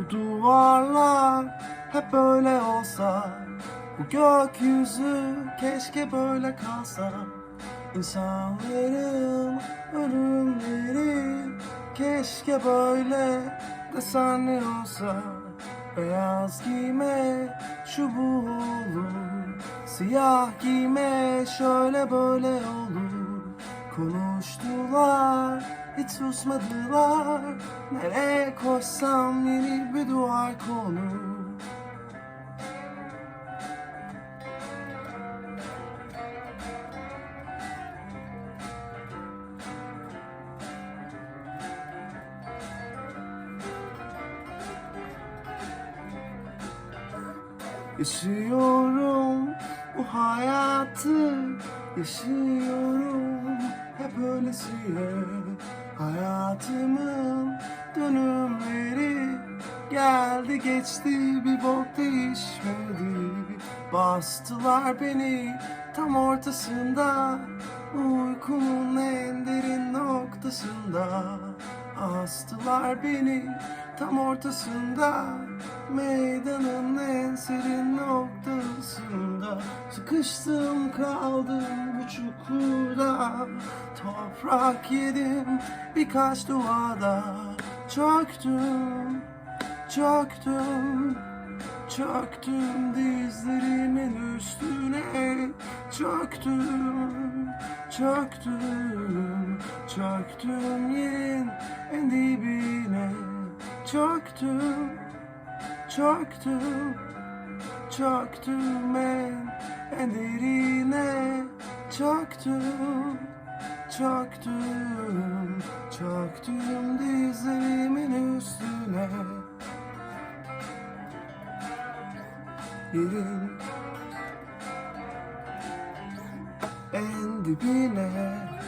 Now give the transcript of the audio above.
Bu duvarlar hep böyle olsa Bu gökyüzü keşke böyle kalsa. İnsanların ölümleri keşke böyle desenli olsa. Beyaz giyme şu bu olur Siyah giyme şöyle böyle olur. Konuştular hiç susmadılar. Nereye koşsam yeni bir duvar konur. Yaşıyorum bu hayatı Yaşıyorum hep öylesiye Hayatımın dönümleri Geldi geçti bir bok değişmedi. Bastılar beni tam ortasında Uykumun en derin noktasında. Astılar beni tam ortasında Meydanın en serin noktasında. Sıkıştım kaldım bu çukurda Toprak yedim birkaç duada Çöktüm, çöktüm Çöktüm dizlerimin üstüne. Çöktüm, çöktüm Çöktüm yerin en dibine Çöktüm, çöktüm Çöktüm en, en derine Çöktüm, çöktüm Çöktüm dizlerimin üstüne. Yerin en dibine